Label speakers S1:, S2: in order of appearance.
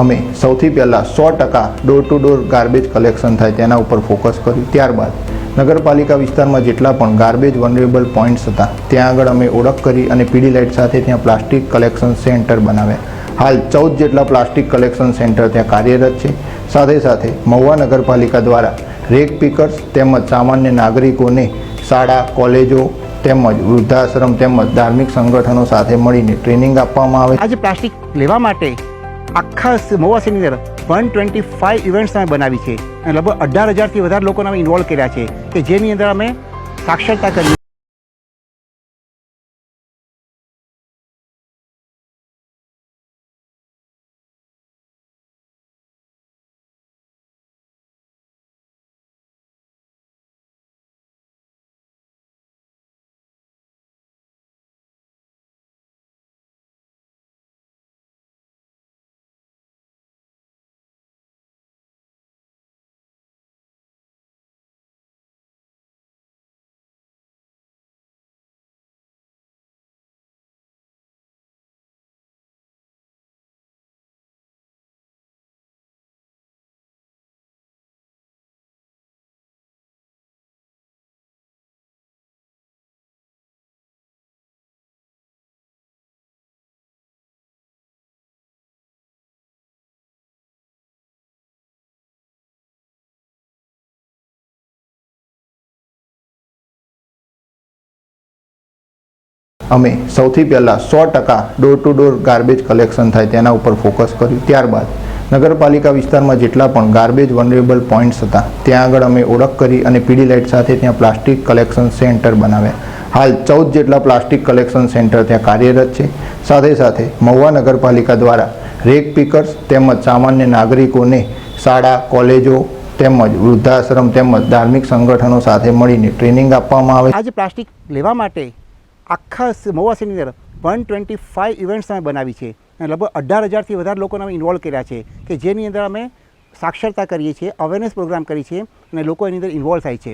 S1: અમે સૌથી પહેલાં સો ટકા door to door garbage collection થાય તેના ઉપર ફોકસ કર્યું. ત્યારબાદ નગરપાલિકા વિસ્તારમાં જેટલા પણ ગાર્બેજ વનરેબલ પોઈન્ટ્સ હતા, ત્યાં આગળ અમે ઓળખ કરી અને પીડી લાઇટ સાથે ત્યાં પ્લાસ્ટિક કલેક્શન સેન્ટર બનાવ્યા. હાલ ચૌદ જેટલા પ્લાસ્ટિક કલેક્શન સેન્ટર ત્યાં કાર્યરત છે. સાથે સાથે મહુવા નગરપાલિકા દ્વારા રેક પિકર્સ તેમજ સામાન્ય નાગરિકોને શાળા, કોલેજો તેમજ વૃદ્ધાશ્રમ તેમજ ધાર્મિક સંગઠનો સાથે મળીને ટ્રેનિંગ આપવામાં આવે.
S2: આજે પ્લાસ્ટિક લેવા માટે આખા મોવાસીની અંદર વન ટ્વેન્ટી ફાઇવ ઇવેન્ટ્સ અમે બનાવી છે. અને લગભગ અઢાર હજારથી વધારે લોકોને અમે ઇન્વોલ્વ કર્યા છે. કે જેની અંદર અમે સાક્ષરતા કરી.
S1: અમે સૌથી પહેલાં સો ટકા door to door garbage collection થાય તેના ઉપર ફોકસ કર્યું. ત્યારબાદ નગરપાલિકા વિસ્તારમાં જેટલા પણ ગાર્બેજ વનરેબલ પોઈન્ટ્સ હતા, ત્યાં આગળ અમે ઓળખ કરી અને પીડી લાઇટ સાથે ત્યાં પ્લાસ્ટિક કલેક્શન સેન્ટર બનાવ્યા. હાલ ચૌદ જેટલા પ્લાસ્ટિક કલેક્શન સેન્ટર ત્યાં કાર્યરત છે. સાથે સાથે મહુવા નગરપાલિકા દ્વારા રેક પિકર્સ તેમજ સામાન્ય નાગરિકોને શાળા, કોલેજો તેમજ વૃદ્ધાશ્રમ તેમજ ધાર્મિક સંગઠનો સાથે મળીને ટ્રેનિંગ આપવામાં આવે.
S2: આજે પ્લાસ્ટિક લેવા માટે આખા સ- અંદર વન ટ્વેન્ટી ફાઇવ ઇવેન્ટ્સ અમે બનાવી છે. અને લગભગ અઢાર હજારથી વધારે લોકોને અમે ઇન્વોલ્વ કર્યા છે કે જેની અંદર અમે સાક્ષરતા કરીએ છીએ અવેરનેસ પ્રોગ્રામ કરીએ છીએ અને લોકો એની અંદર ઇન્વોલ્વ થાય છે.